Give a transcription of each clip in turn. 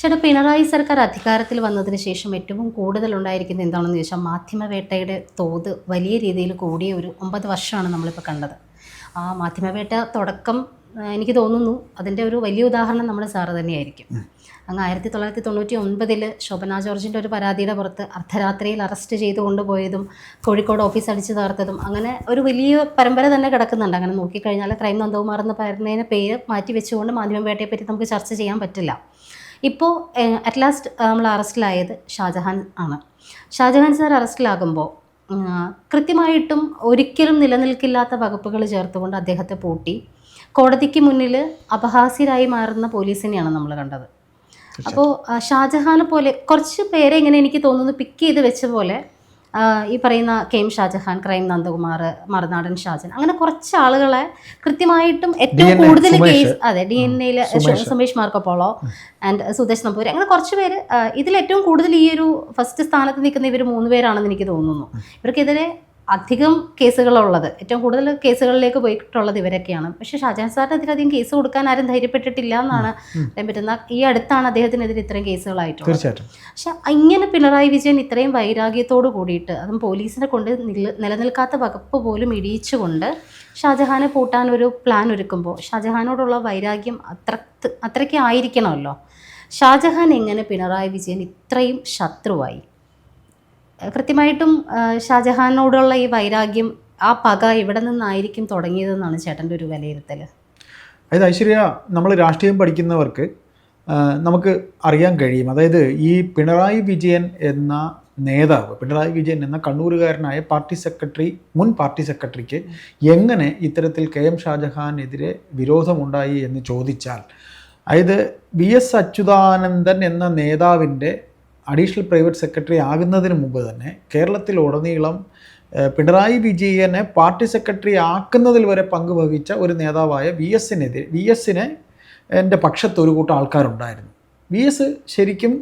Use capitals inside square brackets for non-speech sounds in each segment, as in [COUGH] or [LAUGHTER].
ചേട്ടാ പിണറായി സർക്കാർ അധികാരത്തിൽ വന്നതിന് ശേഷം ഏറ്റവും കൂടുതൽ ഉണ്ടായിരിക്കുന്നത് എന്താണെന്ന് ചോദിച്ചാൽ മാധ്യമവേട്ടയുടെ തോത് വലിയ രീതിയിൽ കൂടിയ ഒരു ഒമ്പത് വർഷമാണ് നമ്മളിപ്പോൾ കണ്ടത്. ആ മാധ്യമവേട്ട തുടക്കം എനിക്ക് തോന്നുന്നു അതിന്റെ ഒരു വലിയ ഉദാഹരണം നമ്മുടെ സാറ് തന്നെയായിരിക്കും. അങ്ങ് ആയിരത്തി തൊള്ളായിരത്തി തൊണ്ണൂറ്റി ഒൻപതിൽ ശോഭന ജോർജിന്റെ ഒരു പരാതിയുടെ പുറത്ത് അർദ്ധരാത്രിയിൽ അറസ്റ്റ് ചെയ്ത് കൊണ്ടുപോയതും കോഴിക്കോട് ഓഫീസ് അടിച്ചു തകർത്തതും അങ്ങനെ ഒരു വലിയ പരമ്പര തന്നെ കിടക്കുന്നുണ്ട്. അങ്ങനെ നോക്കിക്കഴിഞ്ഞാൽ ക്രൈം നന്ദകുമാർ എന്ന് പറയുന്നതിന് പേര് മാറ്റി വെച്ചുകൊണ്ട് മാധ്യമവേട്ടയെ പറ്റി നമുക്ക് ചർച്ച ചെയ്യാൻ പറ്റില്ല. ഇപ്പോൾ അറ്റ് ലാസ്റ്റ് നമ്മൾ അറസ്റ്റിലായത് ഷാജഹാൻ ആണ്. ഷാജഹാൻ സാർ അറസ്റ്റിലാകുമ്പോൾ കൃത്യമായിട്ടും ഒരിക്കലും നിലനിൽക്കില്ലാത്ത വകുപ്പുകൾ ചേർത്തുകൊണ്ട് അദ്ദേഹത്തെ പൂട്ടി. കോടതിക്ക് മുന്നിൽ അപഹാസ്യരായി മാറുന്ന പോലീസിനെയാണ് നമ്മൾ കണ്ടത്. അപ്പോൾ ഷാജഹാനെ പോലെ കുറച്ച് പേരെ ഇങ്ങനെ എനിക്ക് തോന്നുന്നു പിക്ക് ചെയ്ത് വെച്ച പോലെ ഈ പറയുന്ന K M Shajahan crime Nandakumar Marunadan Shajan അങ്ങനെ കുറച്ച് ആളുകളെ കൃത്യമായിട്ടും ഏറ്റവും കൂടുതൽ കേസ് അതെ ഡി എൻ എയിൽ Sumesh. Marco Polo and Sudesh Namboori അങ്ങനെ കുറച്ച് പേര് ഇതിൽ ഏറ്റവും കൂടുതൽ ഈ ഒരു ഫസ്റ്റ് സ്ഥാനത്ത് നിൽക്കുന്ന ഇവർ മൂന്ന് പേരാണെന്ന് എനിക്ക് തോന്നുന്നു. ഇവർക്കെതിരെ അധികം കേസുകളുള്ളത്. ഏറ്റവും കൂടുതൽ കേസുകളിലേക്ക് പോയിട്ടുള്ളത് ഇവരൊക്കെയാണ്. പക്ഷെ ഷാജഹാൻ സാറിനെതിരെ അധികം കേസ് കൊടുക്കാൻ ആരും ധൈര്യപ്പെട്ടിട്ടില്ല എന്നാണ് പറയാൻ പറ്റുന്ന ഈ അടുത്താണ് അദ്ദേഹത്തിനെതിരെ ഇത്രയും കേസുകളായിട്ടുള്ളത്. പക്ഷെ ഇങ്ങനെ പിണറായി വിജയൻ ഇത്രയും വൈരാഗ്യത്തോട് കൂടിയിട്ട് അതും പോലീസിനെ കൊണ്ട് നില- നിലനിൽക്കാത്ത വകുപ്പ് പോലും ഇടിയിച്ചുകൊണ്ട് ഷാജഹാനെ പൂട്ടാൻ ഒരു പ്ലാൻ ഒരുക്കുമ്പോൾ ഷാജഹാനോടുള്ള വൈരാഗ്യം അത്ര അത്രയ്ക്ക് ആയിരിക്കണമല്ലോ. ഷാജഹാൻ എങ്ങനെ പിണറായി വിജയൻ ഇത്രയും ശത്രുവായി? കൃത്യമായിട്ടും ഷാജഹാനോടുള്ള ഈ വൈരാഗ്യം ആ പക എവിടെ നിന്നായിരിക്കും തുടങ്ങിയതെന്നാണ് ചേട്ടന്റെ ഒരു വിലയിരുത്തൽ അതായത് ഐശ്വര്യ നമ്മൾ രാഷ്ട്രീയം പഠിക്കുന്നവർക്ക് നമുക്ക് അറിയാൻ കഴിയും. അതായത് ഈ പിണറായി വിജയൻ എന്ന നേതാവ് പിണറായി വിജയൻ എന്ന കണ്ണൂരുകാരനായ പാർട്ടി സെക്രട്ടറി മുൻ പാർട്ടി സെക്രട്ടറിക്ക് എങ്ങനെ ഇത്തരത്തിൽ കെ എം ഷാജഹാനെതിരെ വിരോധമുണ്ടായി എന്ന് ചോദിച്ചാൽ അതായത് വി എസ് അച്യുതാനന്ദൻ എന്ന നേതാവിന്റെ അഡീഷണൽ പ്രൈവറ്റ് സെക്രട്ടറി ആകുന്നതിന് മുമ്പ് തന്നെ കേരളത്തിൽ ഉടനീളം പിണറായി വിജയനെ പാർട്ടി സെക്രട്ടറി ആക്കുന്നതിൽ വരെ പങ്കുവഹിച്ച ഒരു നേതാവായ വി എസിനെതിരെ വി എസിനെ എന്റെ പക്ഷത്ത് ഒരു കൂട്ടം ആൾക്കാരുണ്ടായിരുന്നു. വി എസ് ശരിക്കും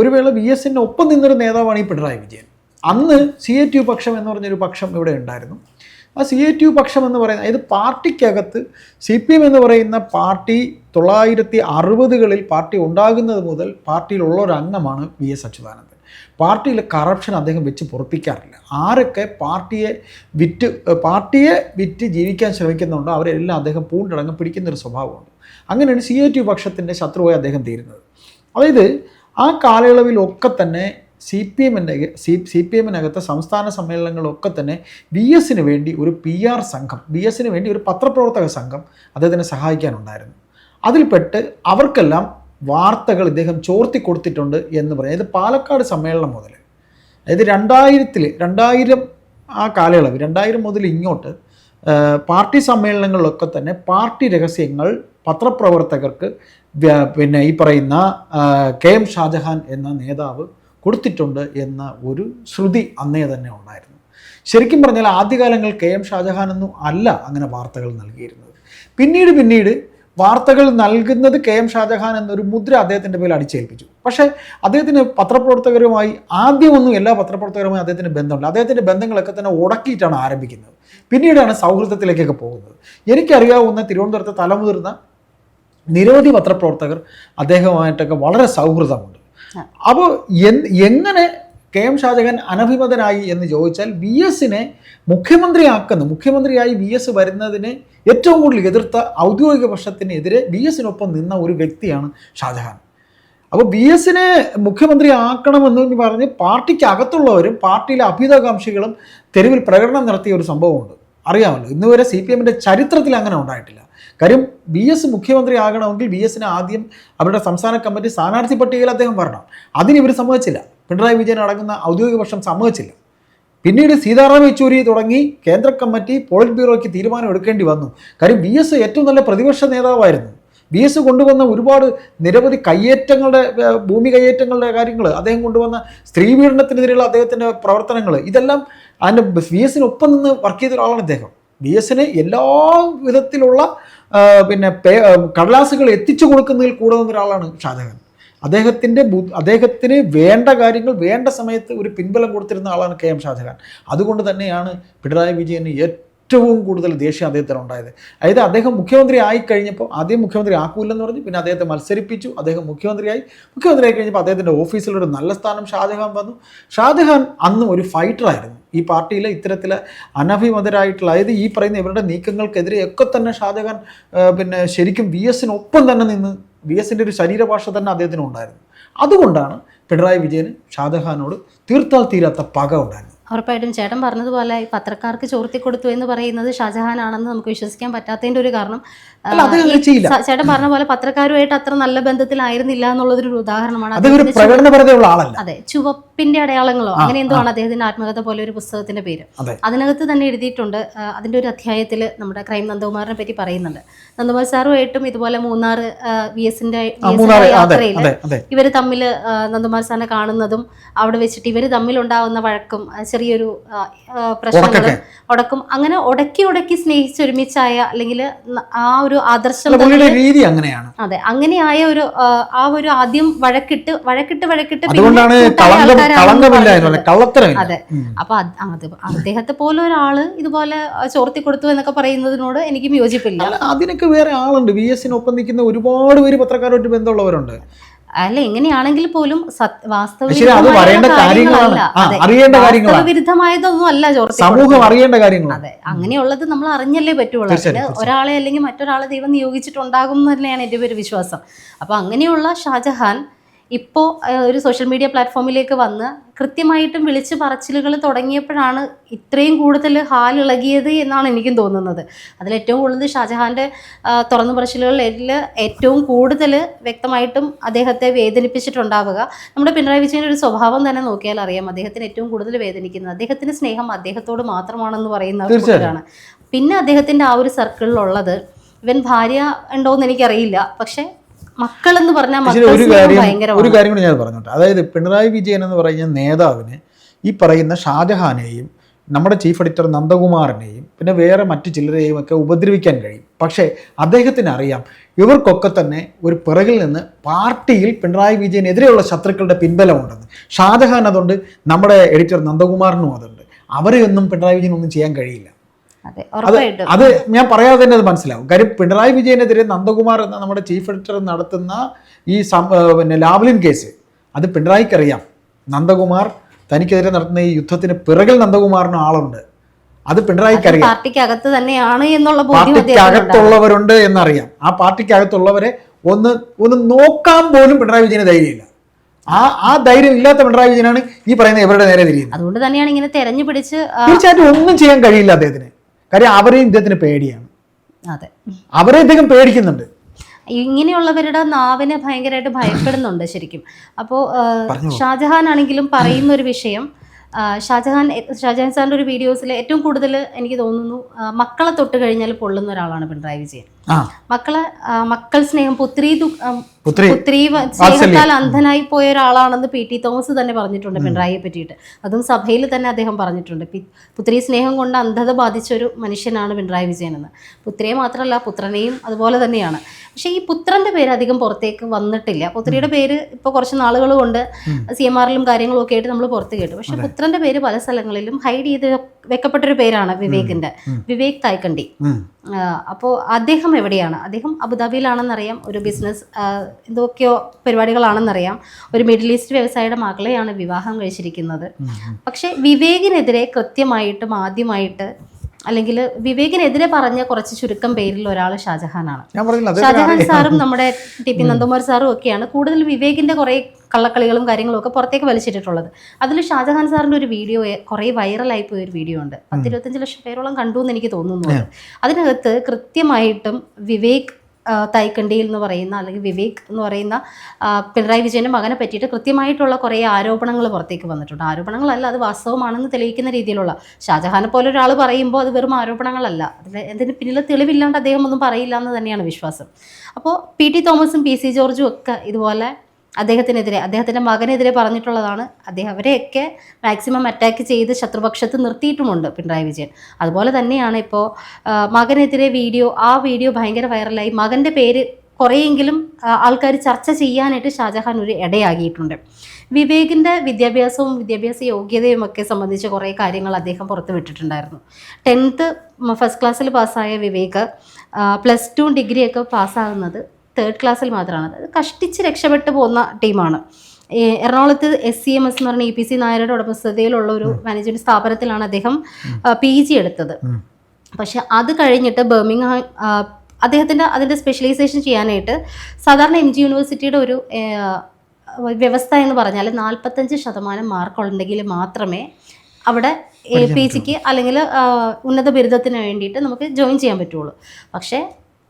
ഒരു വേള വി എസിന്റെ ഒപ്പം നിന്നൊരു നേതാവാണ് ഈ പിണറായി വിജയൻ. അന്ന് സി എ ടി യു പക്ഷം എന്ന് പറഞ്ഞൊരു പക്ഷം ഇവിടെ ഉണ്ടായിരുന്നു. ആ സി എ ടി യു പക്ഷം എന്ന് പറയുന്ന അതായത് പാർട്ടിക്കകത്ത് സി പി എം എന്ന് പറയുന്ന പാർട്ടി തൊള്ളായിരത്തി അറുപതുകളിൽ പാർട്ടി ഉണ്ടാകുന്നത് മുതൽ പാർട്ടിയിലുള്ള ഒരു അംഗമാണ് വി എസ് അച്യുതാനന്ദൻ. പാർട്ടിയിൽ കറപ്ഷൻ അദ്ദേഹം വെച്ച് പൊറപ്പിക്കാറില്ല. ആരൊക്കെ പാർട്ടിയെ വിറ്റ് പാർട്ടിയെ വിറ്റ് ജീവിക്കാൻ ശ്രമിക്കുന്നുണ്ടോ അവരെല്ലാം അദ്ദേഹം പൂണ്ടടങ്ങ് പിടിക്കുന്ന ഒരു സ്വഭാവമുണ്ട്. അങ്ങനെയാണ് സി എ ടി പക്ഷത്തിന്റെ ശത്രുവായി അദ്ദേഹം തീരുന്നത്. അതായത് ആ കാലയളവിലൊക്കെ തന്നെ സി പി എമ്മിന്റെ സി സി പി എമ്മിനകത്ത് സംസ്ഥാന സമ്മേളനങ്ങളൊക്കെ തന്നെ വി എസിന് വേണ്ടി ഒരു പി ആർ സംഘം വി എസിന് വേണ്ടി ഒരു പത്രപ്രവർത്തക സംഘം അദ്ദേഹത്തിനെ സഹായിക്കാനുണ്ടായിരുന്നു. അതിൽപ്പെട്ട് അവർക്കെല്ലാം വാർത്തകൾ ഇദ്ദേഹം ചോർത്തി കൊടുത്തിട്ടുണ്ട് എന്ന് പറയും. അതായത് പാലക്കാട് സമ്മേളനം മുതൽ അതായത് രണ്ടായിരത്തിൽ രണ്ടായിരം ആ കാലയളവ് രണ്ടായിരം മുതൽ ഇങ്ങോട്ട് പാർട്ടി സമ്മേളനങ്ങളിലൊക്കെ തന്നെ പാർട്ടി രഹസ്യങ്ങൾ പത്രപ്രവർത്തകർക്ക് പിന്നെ ഈ പറയുന്ന കെ എം ഷാജഹാൻ എന്ന നേതാവ് കൊടുത്തിട്ടുണ്ട് എന്ന ഒരു ശ്രുതി അന്നേ തന്നെ ഉണ്ടായിരുന്നു. ശരിക്കും പറഞ്ഞാൽ ആദ്യകാലങ്ങൾ കെ എം ഷാജഹാനൊന്നും അല്ല അങ്ങനെ വാർത്തകൾ നൽകിയിരുന്നത്. പിന്നീട് പിന്നീട് വാർത്തകൾ നൽകുന്നത് കെ എം ഷാജഹാൻ എന്നൊരു മുദ്ര അദ്ദേഹത്തിന്റെ പേരിൽ അടിച്ചേൽപ്പിച്ചു. പക്ഷേ അദ്ദേഹത്തിന് പത്രപ്രവർത്തകരുമായി ആദ്യമൊന്നും എല്ലാ പത്രപ്രവർത്തകരുമായി അദ്ദേഹത്തിന് ബന്ധമുണ്ട് അദ്ദേഹത്തിന്റെ ബന്ധങ്ങളൊക്കെ തന്നെ ഉടക്കിയിട്ടാണ് ആരംഭിക്കുന്നത്. പിന്നീടാണ് സൗഹൃദത്തിലേക്കൊക്കെ പോകുന്നത്. എനിക്കറിയാവുന്ന തിരുവനന്തപുരത്തെ തലമുതിർന്ന നിരവധി പത്രപ്രവർത്തകർ അദ്ദേഹവുമായിട്ടൊക്കെ വളരെ സൗഹൃദമുണ്ട്. അപ്പോൾ എങ്ങനെ കെ എം ഷാജഹാൻ അനഭിമതനായി എന്ന് ചോദിച്ചാൽ വി എസിനെ മുഖ്യമന്ത്രിയാക്കുന്ന. മുഖ്യമന്ത്രിയായി വി എസ് വരുന്നതിനെ ഏറ്റവും കൂടുതൽ എതിർത്ത ഔദ്യോഗിക പക്ഷത്തിനെതിരെ വി എസിനൊപ്പം നിന്ന ഒരു വ്യക്തിയാണ് ഷാജഹാൻ. അപ്പോൾ ബി എസിനെ മുഖ്യമന്ത്രി ആക്കണമെന്ന് പറഞ്ഞ് പാർട്ടിക്ക് അകത്തുള്ളവരും പാർട്ടിയിലെ അഭ്യുതാകാംക്ഷികളും തെരുവിൽ പ്രകടനം നടത്തിയ ഒരു സംഭവമുണ്ട്. അറിയാമല്ലോ ഇന്നുവരെ സി പി എമ്മിന്റെ ചരിത്രത്തിൽ അങ്ങനെ ഉണ്ടായിട്ടില്ല. കാര്യം ബി എസ് മുഖ്യമന്ത്രി ആകണമെങ്കിൽ ബി എസിന് ആദ്യം അവരുടെ സംസ്ഥാന കമ്മിറ്റി സ്ഥാനാർത്ഥി പട്ടികയിൽ അദ്ദേഹം വരണം. അതിന് ഇവർ സമ്മതിച്ചില്ല. പിണറായി വിജയൻ അടങ്ങുന്ന ഔദ്യോഗിക പക്ഷം സമ്മതിച്ചില്ല. പിന്നീട് സീതാറാം യെച്ചൂരി തുടങ്ങി കേന്ദ്ര കമ്മിറ്റി പോളിറ്റ് ബ്യൂറോയ്ക്ക് തീരുമാനം എടുക്കേണ്ടി വന്നു. കാര്യം ബി എസ് ഏറ്റവും നല്ല പ്രതിപക്ഷ നേതാവായിരുന്നു. ബി എസ് കൊണ്ടുവന്ന ഒരുപാട് നിരവധി കയ്യേറ്റങ്ങളുടെ ഭൂമി കയ്യേറ്റങ്ങളുടെ കാര്യങ്ങൾ അദ്ദേഹം കൊണ്ടുവന്ന സ്ത്രീ പീഡനത്തിനെതിരെയുള്ള അദ്ദേഹത്തിന്റെ പ്രവർത്തനങ്ങൾ ഇതെല്ലാം അതിന്റെ ബി എസിനൊപ്പം നിന്ന് വർക്ക് ചെയ്ത ഒരാളാണ് ഇദ്ദേഹം ബി എസിന് എല്ലാ വിധത്തിലുള്ള പിന്നെ പേ കടലാസുകൾ എത്തിച്ചു കൊടുക്കുന്നതിൽ കൂടെ നിന്ന ഒരാളാണ് ഷാജഹാൻ. അദ്ദേഹത്തിന്റെ അദ്ദേഹത്തിന് വേണ്ട കാര്യങ്ങൾ വേണ്ട സമയത്ത് ഒരു പിൻബലം കൊടുത്തിരുന്ന ആളാണ് കെ എം ഷാജഹാൻ. അതുകൊണ്ട് തന്നെയാണ് പിണറായി വിജയന് ഏറ്റവും കൂടുതൽ ദേഷ്യം അദ്ദേഹത്തിന് ഉണ്ടായത്. അതായത് അദ്ദേഹം മുഖ്യമന്ത്രി ആയി കഴിഞ്ഞപ്പോൾ ആദ്യം മുഖ്യമന്ത്രി ആക്കൂലെന്ന് പറഞ്ഞു പിന്നെ അദ്ദേഹത്തെ മത്സരിപ്പിച്ചു അദ്ദേഹം മുഖ്യമന്ത്രിയായി. മുഖ്യമന്ത്രി ആയി കഴിഞ്ഞപ്പോൾ അദ്ദേഹത്തിന്റെ ഓഫീസിലൊരു നല്ല സ്ഥാനം ഷാജഹാൻ വന്നു. ഷാജഹാൻ അന്നും ഒരു ഫൈറ്ററായിരുന്നു ഈ പാർട്ടിയിലെ ഇത്തരത്തിലെ അനഭിമതരായിട്ടുള്ള അതായത് ഈ പറയുന്ന ഇവരുടെ നീക്കങ്ങൾക്കെതിരെ ഒക്കെ തന്നെ ഷാജഹാൻ പിന്നെ ശരിക്കും വി എസിനൊപ്പം തന്നെ നിന്ന് വി എസിന്റെ ഒരു ശരീരഭാഷ തന്നെ അദ്ദേഹത്തിനുണ്ടായിരുന്നു അതുകൊണ്ടാണ് പിണറായി വിജയന് ഷാജഹാനോട് തീർത്താൽ തീരാത്ത പക ഉണ്ടായിരുന്നു ഉറപ്പായിട്ടും ചേട്ടൻ പറഞ്ഞതുപോലെ ഈ പത്രക്കാർക്ക് ചോർത്തി കൊടുത്തു എന്ന് പറയുന്നത് ഷാജഹാൻ ആണെന്ന് നമുക്ക് വിശ്വസിക്കാൻ പറ്റാത്തതിന്റെ ഒരു കാരണം ചേട്ടൻ പറഞ്ഞ പോലെ പത്രക്കാരുമായിട്ട് അത്ര നല്ല ബന്ധത്തിലായിരുന്നില്ല എന്നുള്ളതൊരു ഉദാഹരണമാണ്. അതെ ചുവപ്പിന്റെ അടയാളങ്ങളോ അങ്ങനെ എന്തോ ആണ് അദ്ദേഹത്തിന്റെ ആത്മകഥ പോലെ ഒരു പുസ്തകത്തിന്റെ പേര്. അതിനകത്ത് തന്നെ എഴുതിയിട്ടുണ്ട് അതിന്റെ ഒരു അധ്യായത്തിൽ നമ്മുടെ ക്രൈം നന്ദകുമാറിനെ പറ്റി പറയുന്നുണ്ട്. നന്ദകുമാർ സാറുമായിട്ടും ഇതുപോലെ മൂന്നാർ വി എസിന്റെ യാത്രയിൽ ഇവർ തമ്മിൽ നന്ദകുമാർ സാറിനെ കാണുന്നതും അവിടെ വെച്ചിട്ട് ഇവർ തമ്മിലുണ്ടാവുന്ന വഴക്കും ചെറിയൊരു പ്രശ്നങ്ങളും ഉടക്കും അങ്ങനെ ഉടക്കി ഉടക്കി സ്നേഹിച്ചൊരുമിച്ചായ അല്ലെങ്കിൽ ആ ഒരു ആദർശം രീതി അങ്ങനെയാണ്. അതെ അങ്ങനെയായ ഒരു ആ, ഒരു ആദ്യം വഴക്കിട്ട് വഴക്കിട്ട് വഴക്കിട്ട് അതെ. അപ്പൊ അത് അദ്ദേഹത്തെ പോലെ ഒരാൾ ഇതുപോലെ ചോർത്തി കൊടുത്തു എന്നൊക്കെ പറയുന്നതിനോട് എനിക്ക് യോജിപ്പില്ല. അതിനൊക്കെ വേറെ ആളുണ്ട്. വി എസിനൊപ്പം നിൽക്കുന്ന ഒരുപാട് പേര് പത്രക്കാരുമായിട്ട് ബന്ധമുള്ളവരുണ്ട്. അല്ല എങ്ങനെയാണെങ്കിൽ പോലും സത്- ശരി, അത് പറയേണ്ട വാസ്തവ കാര്യങ്ങളാണ്. അറിയേണ്ട കാര്യങ്ങളാണ്. വിരുദ്ധമായതൊന്നും അല്ല സമൂഹം അറിയേണ്ട അതെ അങ്ങനെയുള്ളത് നമ്മൾ അറിഞ്ഞല്ലേ പറ്റുള്ളൂ. അതിന് ഒരാളെ അല്ലെങ്കിൽ മറ്റൊരാളെ ദൈവം നിയോഗിച്ചിട്ടുണ്ടാകും എന്ന് തന്നെയാണ് എന്റെ ഒരു വിശ്വാസം. അപ്പൊ അങ്ങനെയുള്ള ഷാജഹാൻ ഇപ്പോൾ ഒരു സോഷ്യൽ മീഡിയ പ്ലാറ്റ്ഫോമിലേക്ക് വന്ന് കൃത്യമായിട്ടും വിളിച്ച് പറച്ചിലുകൾ തുടങ്ങിയപ്പോഴാണ് ഇത്രയും കൂടുതൽ ഹാലിളകിയത് എന്നാണ് എനിക്കും തോന്നുന്നത്. അതിലേറ്റവും കൂടുതൽ ഷാജഹാന്റെ തുറന്നു പറച്ചിലുകളിൽ ഏറ്റവും കൂടുതൽ വ്യക്തമായിട്ടും അദ്ദേഹത്തെ വേദനിപ്പിച്ചിട്ടുണ്ടാവുക. നമ്മുടെ പിണറായി വിജയന്റെ ഒരു സ്വഭാവം തന്നെ നോക്കിയാൽ അറിയാം അദ്ദേഹത്തിന് ഏറ്റവും കൂടുതൽ വേദനിക്കുന്നത്. അദ്ദേഹത്തിന്റെ സ്നേഹം അദ്ദേഹത്തോട് മാത്രമാണെന്ന് പറയുന്ന ഒരു. പിന്നെ അദ്ദേഹത്തിന്റെ ആ ഒരു സർക്കിളിലുള്ളത് ഇവൻ ഭാര്യ ഉണ്ടോയെന്ന് എനിക്കറിയില്ല. പക്ഷെ മക്കളെന്ന് പറഞ്ഞാൽ ഒരു കാര്യം ഒരു കാര്യം കൂടി ഞാൻ പറഞ്ഞോട്ടെ. അതായത് പിണറായി വിജയൻ എന്ന് പറയുന്ന നേതാവിന് ഈ പറയുന്ന ഷാജഹാനെയും നമ്മുടെ ചീഫ് എഡിറ്റർ നന്ദകുമാറിനെയും പിന്നെ വേറെ മറ്റു ചിലരെയും ഒക്കെ ഉപദ്രവിക്കാൻ കഴിയും. പക്ഷേ അദ്ദേഹത്തിന് അറിയാം ഇവർക്കൊക്കെ തന്നെ ഒരു പിറകിൽ നിന്ന് പാർട്ടിയിൽ പിണറായി വിജയനെതിരെയുള്ള ശത്രുക്കളുടെ പിൻബലമുണ്ടെന്ന് ഷാജഹാൻ അതുണ്ട് നമ്മുടെ എഡിറ്റർ നന്ദകുമാറിനും അതുണ്ട്. അവരെയൊന്നും പിണറായി വിജയൻ ഒന്നും ചെയ്യാൻ കഴിയില്ല. അതെ ഞാൻ പറയാതെ തന്നെ അത് മനസ്സിലാവും. കാര്യം പിണറായി വിജയനെതിരെ നന്ദകുമാർ എന്ന നമ്മുടെ ചീഫ് എഡിറ്റർ നടത്തുന്ന ഈ പിന്നെ ലാവ്ലിൻ കേസ് അത് പിണറായിക്കറിയാം. നന്ദകുമാർ തനിക്കെതിരെ നടത്തുന്ന ഈ യുദ്ധത്തിന് പിറകിൽ നന്ദകുമാറിന് ആളുണ്ട്. അത് പിണറായിക്കറിയാം. പാർട്ടിക്കകത്ത് തന്നെയാണ് എന്നുള്ള. പാർട്ടിക്കകത്തുള്ളവരുണ്ട് എന്നറിയാം. ആ പാർട്ടിക്കകത്തുള്ളവരെ ഒന്ന് ഒന്ന് നോക്കാൻ പോലും പിണറായി വിജയന് ധൈര്യമില്ല. ആ ആ ധൈര്യം ഇല്ലാത്ത പിണറായി വിജയനാണ് ഈ പറയുന്ന ഇവരുടെ നേരെ തിരിയുന്നത്. അതുകൊണ്ട് തന്നെയാണ് ഇങ്ങനെ തെരഞ്ഞു പിടിച്ച് തീർച്ചയായിട്ടും ഒന്നും ചെയ്യാൻ കഴിയില്ല അദ്ദേഹത്തിന്. കാര്യം അവരെയും ഇദ്ദേഹത്തിന് പേടിയാണ്. അതെ. അവരെ ഇദ്ദേഹം പേടിക്കുന്നുണ്ട്. ഇങ്ങനെയുള്ളവരുടെ നാവിനെ ഭയങ്കരമായിട്ട് ഭയപ്പെടുന്നുണ്ട് ശരിക്കും. അപ്പോൾ. ഷാജഹാൻ ആണെങ്കിലും പറയുന്ന ഒരു വിഷയം ഷാജഹാൻ ഷാജഹാൻ സാറിന്റെ ഒരു വീഡിയോസിൽ ഏറ്റവും കൂടുതൽ എനിക്ക് തോന്നുന്നു മക്കളെ തൊട്ട് കഴിഞ്ഞാൽ പൊള്ളുന്ന ഒരാളാണ് പിണറായി വിജയൻ. മക്കളെ മക്കൾ സ്നേഹം പുത്രി പുത്രി. പുത്രി സ്നേഹത്താൽ അന്ധനായി പോയ ഒരാളാണെന്ന് പി. ടി. തോമസ് തന്നെ പറഞ്ഞിട്ടുണ്ട് പിണറായിയെ പറ്റിയിട്ട്. അതും സഭയിൽ തന്നെ അദ്ദേഹം പറഞ്ഞിട്ടുണ്ട്. പുത്രി സ്നേഹം കൊണ്ട് അന്ധത ബാധിച്ച ഒരു മനുഷ്യനാണ് പിണറായി വിജയൻ എന്ന്. പുത്രിയെ മാത്രമല്ല പുത്രനെയും അതുപോലെ തന്നെയാണ്. പക്ഷേ ഈ പുത്രന്റെ പേര് അധികം പുറത്തേക്ക് വന്നിട്ടില്ല. പുത്രിയുടെ പേര് ഇപ്പോൾ കുറച്ച് നാളുകൾ കൊണ്ട് സി എം ആറിലും കാര്യങ്ങളും ഒക്കെ ആയിട്ട് നമ്മൾ പുറത്ത് കേട്ടു. പക്ഷെ പുത്രന്റെ പേര് പല സ്ഥലങ്ങളിലും ഹൈഡ് ചെയ്ത് വെക്കപ്പെട്ടൊരു പേരാണ് വിവേകിന്റെ. വിവേക് തായ്ക്കണ്ടി. അപ്പോൾ അദ്ദേഹം എവിടെയാണ്? അദ്ദേഹം അബുദാബിയിലാണെന്നറിയാം. ഒരു ബിസിനസ് എന്തൊക്കെയോ പരിപാടികളാണെന്നറിയാം. ഒരു മിഡിൽ ഈസ്റ്റ് വ്യവസായിയുടെ മകളെയാണ് വിവാഹം കഴിച്ചിരിക്കുന്നത്. പക്ഷേ വിവേകിനെതിരെ കൃത്യമായിട്ടും ആദ്യമായിട്ട് അല്ലെങ്കിൽ വിവേകിനെതിരെ പറഞ്ഞ കുറച്ച് ചുരുക്കം പേരിൽ ഒരാൾ ഷാജഹാനാണ് ഷാജഹാൻ സാറും നമ്മുടെ [LAUGHS] ടി പി നന്ദകുമാർ സാറും ഒക്കെയാണ് കൂടുതൽ വിവേകിന്റെ കുറെ കള്ളക്കളികളും കാര്യങ്ങളും ഒക്കെ പുറത്തേക്ക് വലിച്ചിട്ടിട്ടുള്ളത്. അതിൽ ഷാജഹാൻ സാറിന്റെ ഒരു വീഡിയോ കുറെ വൈറലായി പോയ ഒരു വീഡിയോ ഉണ്ട്. പത്തിരുപത്തഞ്ച് ലക്ഷം പേരോളം കണ്ടു എന്ന് എനിക്ക് തോന്നുന്നു. അതിനകത്ത് കൃത്യമായിട്ടും വിവേക് തൈക്കണ്ടിയിൽ എന്ന് പറയുന്ന അല്ലെങ്കിൽ വിവേക് എന്ന് പറയുന്ന പിണറായി വിജയന്റെ മകനെ പറ്റിയിട്ട് കൃത്യമായിട്ടുള്ള കുറേ ആരോപണങ്ങൾ പുറത്തേക്ക് വന്നിട്ടുണ്ട്. ആരോപണങ്ങളല്ല അത് വാസ്തവമാണെന്ന് തെളിയിക്കുന്ന രീതിയിലുള്ള. ഷാജഹാനെ പോലെ ഒരാൾ പറയുമ്പോൾ അത് വെറും ആരോപണങ്ങളല്ല. അതിൽ എന്തിന് പിന്നിൽ തെളിവില്ലാണ്ട് അദ്ദേഹം ഒന്നും പറയില്ല എന്ന് തന്നെയാണ് വിശ്വാസം. അപ്പോൾ പി ടി തോമസും പി സി ജോർജും ഒക്കെ ഇതുപോലെ അദ്ദേഹത്തിനെതിരെ അദ്ദേഹത്തിന്റെ മകനെതിരെ പറഞ്ഞിട്ടുള്ളതാണ്. അദ്ദേഹം അവരെയൊക്കെ മാക്സിമം അറ്റാക്ക് ചെയ്ത് ശത്രുപക്ഷത്ത് നിർത്തിയിട്ടുമുണ്ട് പിണറായി വിജയൻ. അതുപോലെ തന്നെയാണ് ഇപ്പോൾ മകനെതിരെ വീഡിയോ ആ വീഡിയോ ഭയങ്കര വൈറലായി മകന്റെ പേര് കുറേയെങ്കിലും ആൾക്കാർ ചർച്ച ചെയ്യാനായിട്ട് ഷാജഹാൻ ഒരു ഇടയാകിയിട്ടുണ്ട് വിവേകിന്റെ വിദ്യാഭ്യാസവും വിദ്യാഭ്യാസ യോഗ്യതയും ഒക്കെ സംബന്ധിച്ച് കുറേ കാര്യങ്ങൾ അദ്ദേഹം പുറത്തു വിട്ടിട്ടുണ്ടായിരുന്നു. ടെൻത്ത് ഫസ്റ്റ് ക്ലാസ്സിൽ പാസ്സായ വിവേക് പ്ലസ് ടു ഡിഗ്രിയൊക്കെ പാസ്സാകുന്നത് തേർഡ് ക്ലാസ്സിൽ മാത്രമാണ് അത് കഷ്ടിച്ച് രക്ഷപ്പെട്ടു പോകുന്ന ടീമാണ് എറണാകുളത്ത് എസ് സി എം എസ് എന്ന് പറഞ്ഞ ഇ പി സി നായരുടെ ഉടമസ്ഥതയിലുള്ള ഒരു മാനേജ്മെന്റ് സ്ഥാപനത്തിലാണ് അദ്ദേഹം പി ജി എടുത്തത്. പക്ഷെ അത് കഴിഞ്ഞിട്ട് ബർമിംഗ്ഹാം അദ്ദേഹത്തിന്റെ അതിന്റെ സ്പെഷ്യലൈസേഷൻ ചെയ്യാനായിട്ട് സാധാരണ എം ജി യൂണിവേഴ്സിറ്റിയുടെ ഒരു വ്യവസ്ഥ എന്ന് പറഞ്ഞാൽ നാൽപ്പത്തഞ്ച് ശതമാനം മാർക്ക് ഉണ്ടെങ്കിൽ മാത്രമേ അവിടെ എ പി ജിക്ക് അല്ലെങ്കിൽ ഉന്നത ബിരുദത്തിന് വേണ്ടിയിട്ട് നമുക്ക് ജോയിൻ ചെയ്യാൻ പറ്റുള്ളൂ. പക്ഷേ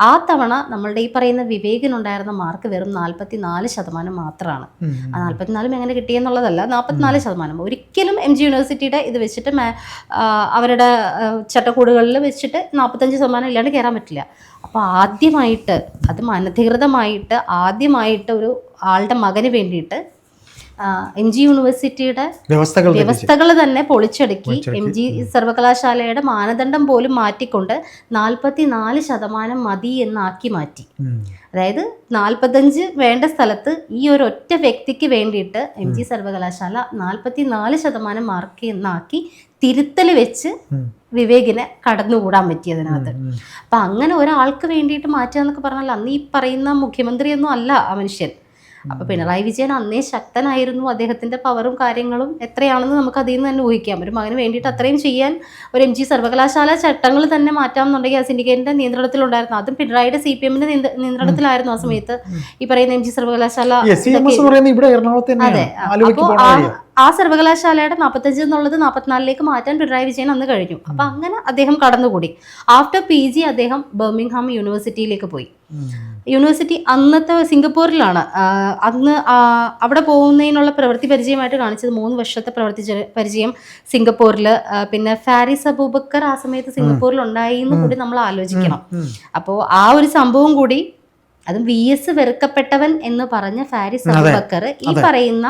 ആ തവണ നമ്മളുടെ ഈ പറയുന്ന വിവേകിനുണ്ടായിരുന്ന മാർക്ക് വെറും നാൽപ്പത്തി നാല് ശതമാനം മാത്രമാണ് ആ നാൽപ്പത്തിനാലും എങ്ങനെ കിട്ടിയെന്നുള്ളതല്ല നാൽപ്പത്തിനാല് ശതമാനം. ഒരിക്കലും എം ജി യൂണിവേഴ്സിറ്റിയുടെ ഇത് വെച്ചിട്ട് അവരുടെ ചട്ടക്കൂടുകളിൽ വെച്ചിട്ട് നാൽപ്പത്തഞ്ച് ശതമാനം ഇല്ലാണ്ട് കയറാൻ പറ്റില്ല. അപ്പോൾ ആദ്യമായിട്ട് അതും അനധികൃതമായിട്ട് ആദ്യമായിട്ട് ഒരു ആളുടെ മകന് വേണ്ടിയിട്ട് എം ജി യൂണിവേഴ്സിറ്റിയുടെ വ്യവസ്ഥകൾ. തന്നെ പൊളിച്ചടുക്കി. എം ജി സർവകലാശാലയുടെ മാനദണ്ഡം പോലും മാറ്റിക്കൊണ്ട് നാൽപ്പത്തി നാല് ശതമാനം മതി എന്നാക്കി മാറ്റി. അതായത് നാൽപ്പത്തഞ്ച് വേണ്ട സ്ഥലത്ത് ഈ ഒരു ഒറ്റ വ്യക്തിക്ക് വേണ്ടിയിട്ട് എം ജി സർവകലാശാല നാൽപ്പത്തി നാല് ശതമാനം മാർക്ക് എന്നാക്കി തിരുത്തൽ വെച്ച് വിവേകിനെ കടന്നുകൂടാൻ പറ്റിയതിനകത്ത്. അപ്പൊ അപ്പം അങ്ങനെ ഒരാൾക്ക് വേണ്ടിയിട്ട് മാറ്റുക എന്നൊക്കെ പറഞ്ഞാൽ അന്ന് ഈ പറയുന്ന മുഖ്യമന്ത്രിയൊന്നും അല്ല ആ മനുഷ്യൻ. അപ്പൊ പിണറായി വിജയൻ അന്നേ ശക്തനായിരുന്നു. അദ്ദേഹത്തിന്റെ പവറും കാര്യങ്ങളും എത്രയാണെന്ന് നമുക്ക് അതിൽ നിന്ന് തന്നെ ഊഹിക്കാം. ഒരു മകന് വേണ്ടിയിട്ട് അത്രയും ചെയ്യാൻ ഒരു എം ജി സർവകലാശാല ചട്ടങ്ങൾ തന്നെ മാറ്റാമെന്നുണ്ടെങ്കിൽ ആ സിൻഡിക്കേറ്റിന്റെ നിയന്ത്രണത്തിലുണ്ടായിരുന്നു. അതും പിണറായിയുടെ സി പി എമ്മിന്റെ നിയന്ത്രണത്തിലായിരുന്നു ആ സമയത്ത് ഈ പറയുന്ന എം ജി സർവകലാശാല അതെ. അപ്പോ അപ്പോൾ ആ സർവകലാശാലയുടെ നാൽപ്പത്തഞ്ച് എന്നുള്ളത് നാൽപ്പത്തിനാലിലേക്ക് മാറ്റാൻ പിണറായി വിജയൻ അന്ന് കഴിഞ്ഞു. അപ്പൊ അങ്ങനെ അദ്ദേഹം കടന്നുകൂടി. ആഫ്റ്റർ പി ജി അദ്ദേഹം ബർമിംഗ്ഹാം യൂണിവേഴ്സിറ്റിയിലേക്ക് പോയി. യൂണിവേഴ്സിറ്റി അന്നത്തെ സിംഗപ്പൂരിലാണ്. അന്ന് അവിടെ പോകുന്നതിനുള്ള പ്രവൃത്തി പരിചയമായിട്ട് കാണിച്ചത് മൂന്ന് വർഷത്തെ പ്രവൃത്തി പരിചയം സിംഗപ്പൂരിൽ പിന്നെ ഫാരിസ് അബൂബക്കർ ആ സമയത്ത് സിംഗപ്പൂരിൽ ഉണ്ടായി എന്ന് കൂടി നമ്മൾ ആലോചിക്കണം. അപ്പോൾ ആ ഒരു സംഭവം കൂടി അതും വി എസ് വെറുക്കപ്പെട്ടവൻ എന്ന് പറഞ്ഞ ഫാരിസ് അബുബക്കർ ഈ പറയുന്ന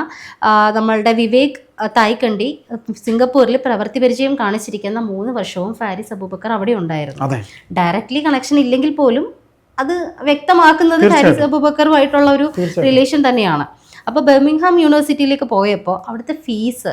നമ്മളുടെ വിവേക് തായ്ക്കണ്ടി സിംഗപ്പൂരിൽ പ്രവൃത്തി പരിചയം കാണിച്ചിരിക്കുന്ന മൂന്ന് വർഷവും ഫാരിസ് അബൂബക്കർ അവിടെ ഉണ്ടായിരുന്നു. ഡയറക്ട്ലി കണക്ഷൻ ഇല്ലെങ്കിൽ പോലും അത് വ്യക്തമാക്കുന്നത് ഫാരിസ് അബൂബക്കറുമായിട്ടുള്ള ഒരു റിലേഷൻ തന്നെയാണ്. അപ്പോൾ ബെർമിംഗ്ഹാം യൂണിവേഴ്സിറ്റിയിലേക്ക് പോയപ്പോൾ അവിടുത്തെ ഫീസ്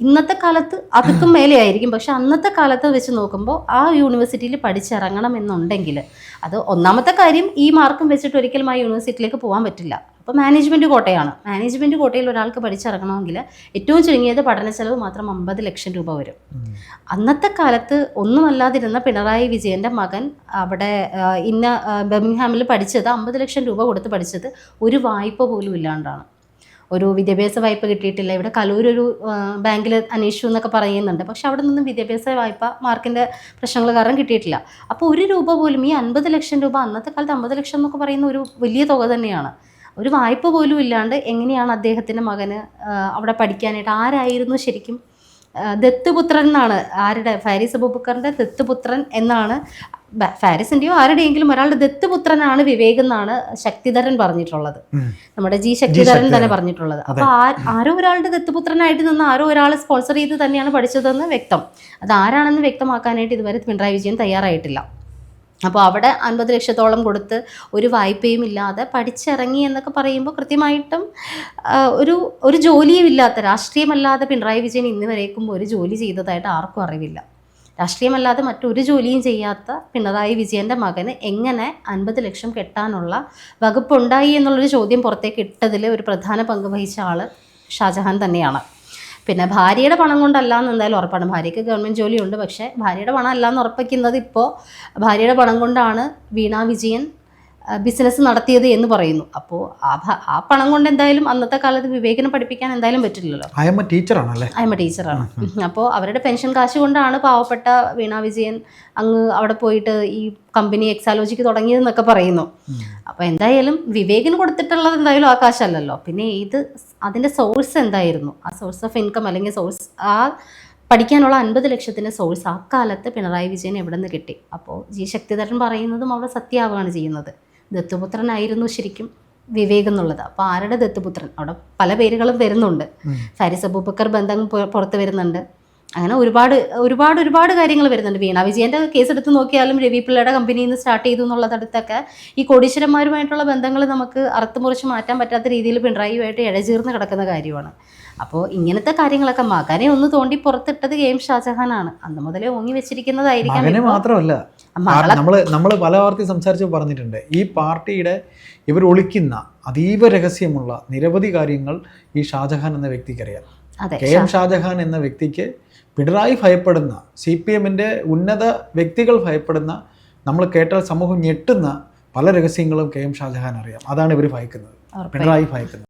ഇന്നത്തെ കാലത്ത് അതൊക്കെ മേലെയായിരിക്കും. പക്ഷെ അന്നത്തെ കാലത്ത് വെച്ച് നോക്കുമ്പോൾ ആ യൂണിവേഴ്സിറ്റിയിൽ പഠിച്ചിറങ്ങണം എന്നുണ്ടെങ്കിൽ അത് ഒന്നാമത്തെ കാര്യം ഈ മാർക്കും വെച്ചിട്ട് ഒരിക്കലും ആ യൂണിവേഴ്സിറ്റിയിലേക്ക് പോകാൻ പറ്റില്ല. അപ്പോൾ മാനേജ്മെന്റ് കോട്ടയാണ്. മാനേജ്മെന്റ് കോട്ടയിൽ ഒരാൾക്ക് പഠിച്ചിറങ്ങണമെങ്കിൽ ഏറ്റവും ചുരുങ്ങിയത് പഠന ചെലവ് മാത്രം അമ്പത് ലക്ഷം രൂപ വരും. അന്നത്തെ കാലത്ത് ഒന്നുമല്ലാതിരുന്ന പിണറായി വിജയന്റെ മകൻ അവിടെ ഇന്ന് ബർമിംഗ്ഹാമിൽ പഠിച്ചത് അമ്പത് ലക്ഷം രൂപ കൊടുത്ത് പഠിച്ചത് ഒരു വായ്പ പോലും ഇല്ലാണ്ടാണ്. ഒരു വിദ്യാഭ്യാസ വായ്പ കിട്ടിയിട്ടില്ല. ഇവിടെ കലൂർ ഒരു ബാങ്കിൽ അന്വേഷിച്ചു എന്നൊക്കെ പറയുന്നുണ്ട്. പക്ഷെ അവിടെ നിന്നും വിദ്യാഭ്യാസ വായ്പ മാർക്കിന്റെ പ്രശ്നങ്ങൾ കാരണം കിട്ടിയിട്ടില്ല. അപ്പോൾ ഒരു രൂപ പോലും ഈ അൻപത് ലക്ഷം രൂപ അന്നത്തെ കാലത്ത് അമ്പത് ലക്ഷം എന്നൊക്കെ പറയുന്ന ഒരു വലിയ തുക തന്നെയാണ്. ഒരു വായ്പ പോലും ഇല്ലാണ്ട് എങ്ങനെയാണ് അദ്ദേഹത്തിന്റെ മകന് അവിടെ പഠിക്കാനായിട്ട് ആരായിരുന്നു ശരിക്കും ദത്തുപുത്രൻ എന്നാണ്. ആരുടെ? ഫാരിസ് അബൂബക്കറിന്റെ ദത്തുപുത്രൻ എന്നാണ്. ഫാരിസിന്റെയോ ഫാരിസിന്റെയോ ആരുടെയെങ്കിലും ഒരാളുടെ ദത്തുപുത്രനാണ് വിവേക് എന്നാണ് ശക്തിധരൻ പറഞ്ഞിട്ടുള്ളത്. നമ്മുടെ ജി ശക്തിധരൻ തന്നെ പറഞ്ഞിട്ടുള്ളത്. അപ്പോൾ ആ- ആരോ ഒരാളുടെ ദത്തുപുത്രനായിട്ട് നിന്ന് ആരോ ഒരാൾ സ്പോൺസർ ചെയ്ത് തന്നെയാണ് പഠിച്ചതെന്ന് വ്യക്തം. അത് ആരാണെന്ന് വ്യക്തമാക്കാനായിട്ട് ഇതുവരെ പിണറായി വിജയൻ തയ്യാറായിട്ടില്ല. അപ്പോൾ അവിടെ അൻപത് ലക്ഷത്തോളം കൊടുത്ത് ഒരു വായ്പയും ഇല്ലാതെ പഠിച്ചിറങ്ങി എന്നൊക്കെ പറയുമ്പോൾ കൃത്യമായിട്ടും ഒരു ഒരു ജോലിയും ഇല്ലാത്ത രാഷ്ട്രീയമല്ലാതെ പിണറായി വിജയൻ ഇന്ന് വരേക്കും ഒരു ജോലി ചെയ്തതായിട്ട് ആർക്കും അറിവില്ല. രാഷ്ട്രീയമല്ലാതെ മറ്റൊരു ജോലിയും ചെയ്യാത്ത പിണറായി വിജയന്റെ മകന് എങ്ങനെ അൻപത് ലക്ഷം കെട്ടാനുള്ള വകുപ്പുണ്ടായി എന്നുള്ളൊരു ചോദ്യം പുറത്തേക്ക് ഇട്ടതിൽ ഒരു പ്രധാന പങ്ക് വഹിച്ച ആൾ ഷാജഹാൻ തന്നെയാണ്. പിന്നെ ഭാര്യയുടെ പണം കൊണ്ടല്ല എന്ന് എന്തായാലും ഉറപ്പാണ്. ഭാര്യയ്ക്ക് ഗവൺമെന്റ് ജോലിയുണ്ട്. പക്ഷേ ഭാര്യയുടെ പണം അല്ല എന്ന് ഉറപ്പിക്കുന്നത് ഇപ്പോൾ ഭാര്യയുടെ പണം കൊണ്ടാണ് വീണ വിജയൻ ബിസിനസ് നടത്തിയത് എന്ന് പറയുന്നു. അപ്പോൾ ആ പണം കൊണ്ട് എന്തായാലും അന്നത്തെ കാലത്ത് വിവേകനെ പഠിപ്പിക്കാൻ എന്തായാലും പറ്റില്ലല്ലോ. ഐ ടീച്ചറാണല്ലേ അയമ്മ ടീച്ചറാണ് അപ്പോൾ അവരുടെ പെൻഷൻ കാശ് കൊണ്ടാണ് പാവപ്പെട്ട വീണ വിജയൻ അങ്ങ് അവിടെ പോയിട്ട് ഈ കമ്പനി എക്സാലോജിക്ക് തുടങ്ങിയതെന്നൊക്കെ പറയുന്നു. അപ്പോൾ എന്തായാലും വിവേകിന് കൊടുത്തിട്ടുള്ളത് എന്തായാലും ആ കാശല്ലല്ലോ. പിന്നെ ഇത് അതിന്റെ സോഴ്സ് എന്തായിരുന്നു? ആ സോഴ്സ് ഓഫ് ഇൻകം അല്ലെങ്കിൽ സോഴ്സ് ആ പഠിക്കാനുള്ള അൻപത് ലക്ഷത്തിന്റെ സോഴ്സ് ആ കാലത്ത് പിണറായി വിജയൻ എവിടെ നിന്ന് കിട്ടി? അപ്പോൾ ജി ശക്തിധരൻ പറയുന്നതും അവിടെ സത്യാവുകയാണ് ചെയ്യുന്നത്. ദത്തുപുത്രനായിരുന്നു ശരിക്കും വിവേക് എന്നുള്ളത്. അപ്പോൾ ആരുടെ ദത്തുപുത്രൻ? അവിടെ പല പേരുകളും വരുന്നുണ്ട്. ഫാരിസ് അബൂബക്കർ ബന്ധം പുറത്ത് വരുന്നുണ്ട്. അങ്ങനെ ഒരുപാട് ഒരുപാട് ഒരുപാട് കാര്യങ്ങൾ വരുന്നുണ്ട്. വീണ വിജയന്റെ കേസ് എടുത്ത് നോക്കിയാലും രവി പിള്ളയുടെ കമ്പനിയിൽ നിന്ന് സ്റ്റാർട്ട് ചെയ്തു എന്നുള്ളതടുത്തൊക്കെ ഈ കോടീശ്വരന്മാരുമായിട്ടുള്ള ബന്ധങ്ങൾ നമുക്ക് അറുത്തുമുറിച്ച് മാറ്റാൻ പറ്റാത്ത രീതിയിൽ പിണറായിയുമായിട്ട് ഇഴചീർന്ന് കിടക്കുന്ന കാര്യമാണ്. അപ്പോൾ ഇങ്ങനത്തെ കാര്യങ്ങളൊക്കെ മകനെ ഒന്ന് തോണ്ടി പുറത്തിട്ടത് കെ എം ഷാജഹാനാണ്. അന്ന് മുതലേ ഓങ്ങി വെച്ചിരിക്കുന്നതായിരിക്കാം മാത്രമല്ല നമ്മൾ നമ്മൾ പല വാർത്തയും സംസാരിച്ച് പറഞ്ഞിട്ടുണ്ട്. ഈ പാർട്ടിയുടെ ഇവർ ഒളിക്കുന്ന അതീവ രഹസ്യമുള്ള നിരവധി കാര്യങ്ങൾ ഈ ഷാജഹാൻ എന്ന വ്യക്തിക്കറിയാം. അറിയാം കെ എം ഷാജഹാൻ എന്ന വ്യക്തിക്ക് പിണറായി ഭയപ്പെടുന്ന സി പി എമ്മിന്റെ ഉന്നത വ്യക്തികൾ ഭയപ്പെടുന്ന നമ്മൾ കേട്ടാൽ സമൂഹം ഞെട്ടുന്ന പല രഹസ്യങ്ങളും കെ എം ഷാജഹാൻ അറിയാം. അതാണ് ഇവർ ഭയക്കുന്നത്. പിണറായി ഭയക്കുന്നത്.